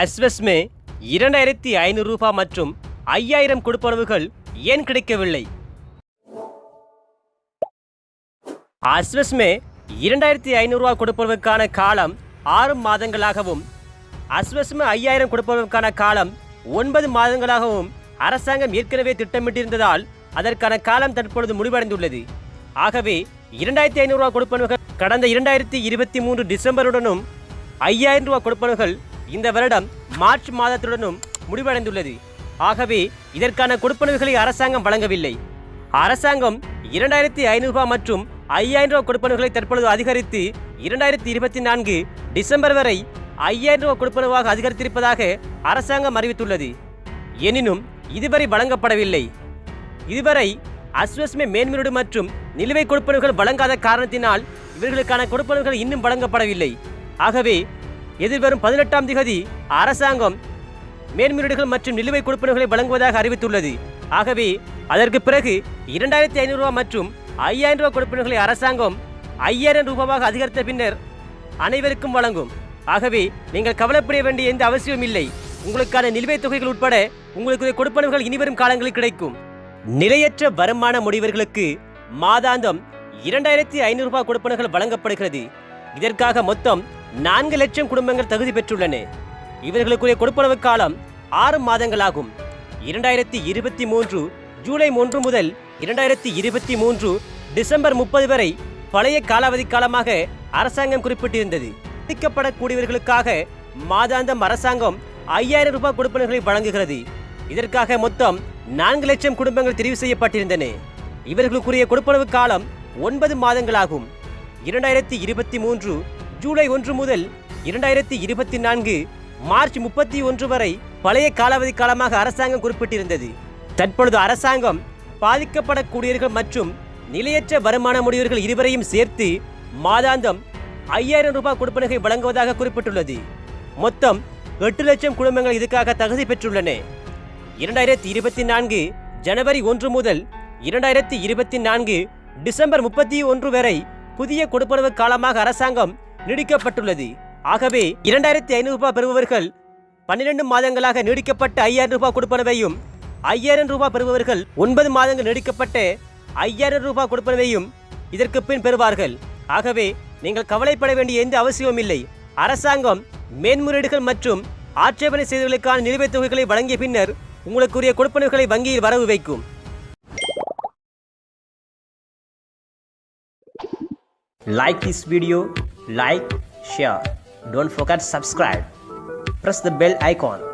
அஸ்வஸ்மே இரண்டாயிரத்தி ஐநூறு ரூபாய் மற்றும் ஐயாயிரம் கொடுப்பனவுகள் ஏன் கிடைக்கவில்லை? அஸ்வஸ்மே இரண்டாயிரத்தி ஐநூறு ரூபாய் கொடுப்பனவுக்கான காலம் ஆறு மாதங்களாகவும் அஸ்வஸ்மே ஐயாயிரம் கொடுப்பனவுக்கான காலம் ஒன்பது மாதங்களாகவும் அரசாங்கம் ஏற்கனவே திட்டமிட்டிருந்ததால் அதற்கான காலம் தற்பொழுது முடிவடைந்துள்ளது. ஆகவே இரண்டாயிரத்தி ஐநூறு ரூபாய் கொடுப்பனவுகள் கடந்த இரண்டாயிரத்தி இருபத்தி மூன்று டிசம்பருடனும் ஐயாயிரம் ரூபாய் கொடுப்பனவுகள் இந்த வருடம் மார்ச் மாதத்துடனும் முடிவடைந்துள்ளது. ஆகவே இதற்கான கொடுப்பனவுகளை அரசாங்கம் வழங்கவில்லை. அரசாங்கம் இரண்டாயிரத்தி ஐநூறு ரூபாய் மற்றும் ஐயாயிரம் ரூபாய் கொடுப்பனவுகளை தற்பொழுது அதிகரித்து இரண்டாயிரத்தி இருபத்தி நான்கு டிசம்பர் வரை ஐயாயிரம் ரூபாய் கொடுப்பனவாக அதிகரித்திருப்பதாக அரசாங்கம் அறிவித்துள்ளது. எனினும் இதுவரை வழங்கப்படவில்லை. இதுவரை அஸ்வஸ்மே மேன்மீடு மற்றும் நிலுவை கொடுப்பனவுகள் வழங்காத காரணத்தினால் இவர்களுக்கான கொடுப்பனவுகள் இன்னும் வழங்கப்படவில்லை. ஆகவே எதிர்வரும் பதினெட்டாம் திகதி அரசாங்கம் மேன்முறையீடுகள் மற்றும் நிலுவை கொடுப்பனவுகளை வழங்குவதாக அறிவித்துள்ளது. ஆகவே அதற்கு பிறகு இரண்டாயிரத்தி ஐநூறு மற்றும் ஐயாயிரம் ரூபாய் கொடுப்பனவுகளை அரசாங்கம் ஐயாயிரம் ரூபாவாக அதிகரித்த பின்னர் அனைவருக்கும் வழங்கும். ஆகவே நீங்கள் கவலைப்பட வேண்டிய எந்த அவசியமும் இல்லை. உங்களுக்கான நிலுவைத் தொகைகள் உட்பட உங்களுக்கு கொடுப்பனவுகள் இனிவரும் காலங்களில் கிடைக்கும். நிலையற்ற வருமான முடிவர்களுக்கு மாதாந்தம் இரண்டாயிரத்தி ஐநூறு ரூபாய் கொடுப்பனவுகள் வழங்கப்படுகிறது. இதற்காக மொத்தம் நான்கு லட்சம் குடும்பங்கள் தகுதி பெற்றுள்ளன. இவர்களுக்குரிய கொடுப்பனவு காலம் ஆறு மாதங்களாகும். இரண்டாயிரத்தி இருபத்தி மூன்று ஜூலை ஒன்று முதல் இரண்டாயிரத்தி இருபத்தி மூன்று டிசம்பர் முப்பது வரை பழைய காலாவதி காலமாக அரசாங்கம் குறிப்பிட்டிருந்தது. பாதிக்கப்படக்கூடியவர்களுக்காக மாதாந்தம் அரசாங்கம் ஐயாயிரம் ரூபாய் கொடுப்பனர்களை வழங்குகிறது. இதற்காக மொத்தம் நான்கு லட்சம் குடும்பங்கள் தெரிவு செய்யப்பட்டிருந்தன. இவர்களுக்குரிய கொடுப்பனவு காலம் ஒன்பது மாதங்களாகும். இரண்டாயிரத்தி இருபத்தி மூன்று ஜூலை ஒன்று முதல் இரண்டாயிரத்தி இருபத்தி நான்கு மார்ச் முப்பத்தி ஒன்று வரை பழைய காலாவதி காலமாக அரசாங்கம் குறிப்பிட்டிருந்தது. தற்பொழுது அரசாங்கம் பாதிக்கப்படக்கூடியவர்கள் மற்றும் நிலையற்ற வருமான முடிவர்கள் இருவரையும் சேர்த்து மாதாந்தம் ஐயாயிரம் ரூபாய் கொடுப்பனகை வழங்குவதாக குறிப்பிட்டுள்ளது. மொத்தம் எட்டு லட்சம் குடும்பங்கள் இதுக்காக தகுதி பெற்றுள்ளன. இரண்டாயிரத்தி இருபத்தி நான்கு ஜனவரி ஒன்று முதல் இரண்டாயிரத்தி இருபத்தி நான்கு டிசம்பர் முப்பத்தி ஒன்று வரை புதிய கொடுப்பனவு காலமாக அரசாங்கம் நீடிக்கப்பட்டுள்ளது. ஆகவே இரண்டாயிரத்தி ஐநூறு ரூபாய் பெறுபவர்கள் பன்னிரண்டு மாதங்களாக நீடிக்கப்பட்ட ஐயாயிரம் ரூபாய் கொடுப்பனவையும் ஐயாயிரம் ரூபாய் பெறுபவர்கள் ஒன்பது மாதங்கள் நீடிக்கப்பட்ட ஐயாயிரம் ரூபாய் கொடுப்பனவையும் இதற்கு பின் பெறுவார்கள். ஆகவே நீங்கள் கவலைப்பட வேண்டிய எந்த அவசியமும் இல்லை. அரசாங்கம் மேன்முறையீடுகள் மற்றும் ஆட்சேபனை செய்தவர்களுக்கான நிலுவைத் தொகைகளை வழங்கிய பின்னர் உங்களுக்குரிய கொடுப்பனவுகளை வங்கியில் வரவு வைக்கும். Like this video, like, share. Don't forget subscribe. Press the bell icon